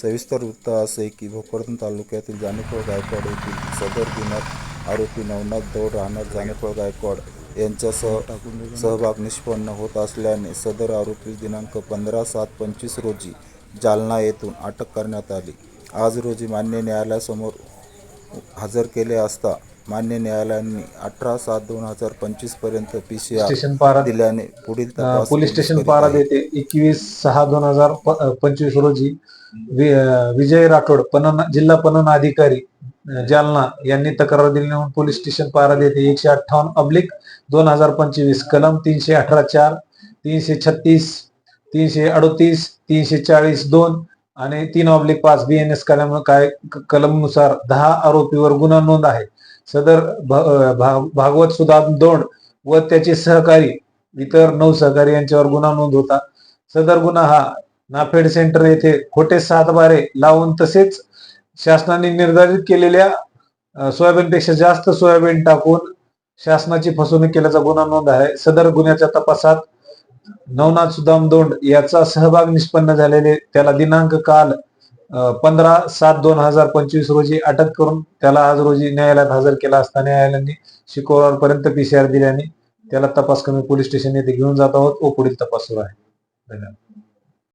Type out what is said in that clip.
सविस्तर वृत्त असे की भोकरदन तालुक्यातील जानेफळ गायकवाड येथील सदर गुन्ह्यात आरोपी नवनाथ दौड राहणार जानेफळ गायकवाड यांच्यासह सहभाग निष्पन्न होत असल्याने सदर आरोपी दिनांक पंधरा सात पंचवीस रोजी जालना येथून अटक करण्यात आली. आज रोजी मान्य न्यायालयासमोर हजर केले असता मान्य न्यायालयाने अठरा सात दोन हजार पंचवीसपर्यंत पी सी स्टेशन पारा दिल्याने पुढील तपास पोलीस स्टेशन करीत पारा आहे. येथे एकवीस सहा दोन हजार पंचवीस रोजी वि- अं, विजय राठोड पणन जिल्हा पणन अधिकारी अं, जालना यांनी तक्रार दिली म्हणून पोलीस स्टेशन पारा येथे एकशे अठ्ठावन्न अब्लिक दोन हजार पंचवीस कलम तीनशे अठरा चार तीनशे छत्तीस तीनशे अडोतीस तीनशे चाळीस दोन आणि तीन ऑब्लिक पाच बी एन एस कलम काय कलमनुसार दहा आरोपीवर गुन्हा नोंद आहे. सदर भ- भा- भागवत सुधा दोंड व त्याचे सहकारी इतर नऊ सहकारी यांच्यावर गुन्हा नोंद होता. सदर गुन्हा हा नाफेड सेंटर येथे खोटे सातबारे लावून तसेच शासनाने निर्धारित केलेल्या सोयाबीनपेक्षा जास्त सोयाबीन टाकून शासनाची फसवणूक केल्याचा गुन्हा नोंद आहे. सदर गुन्ह्याच्या तपासात नवनाथ सुदाम दोंड याचा सहभाग निष्पन्न झालेले त्याला दिनांक काल पंधरा सात दोन हजार पंचवीस रोजी अटक करून त्याला आज रोजी न्यायालयात हजर केला असता न्यायालयाने शुक्रवारपर्यंत पीसीआर दिल्याने त्याला तपास कमी पोलीस स्टेशन येथे घेऊन जात आहोत. व पुढील तपास सुरू आहे. धन्यवाद.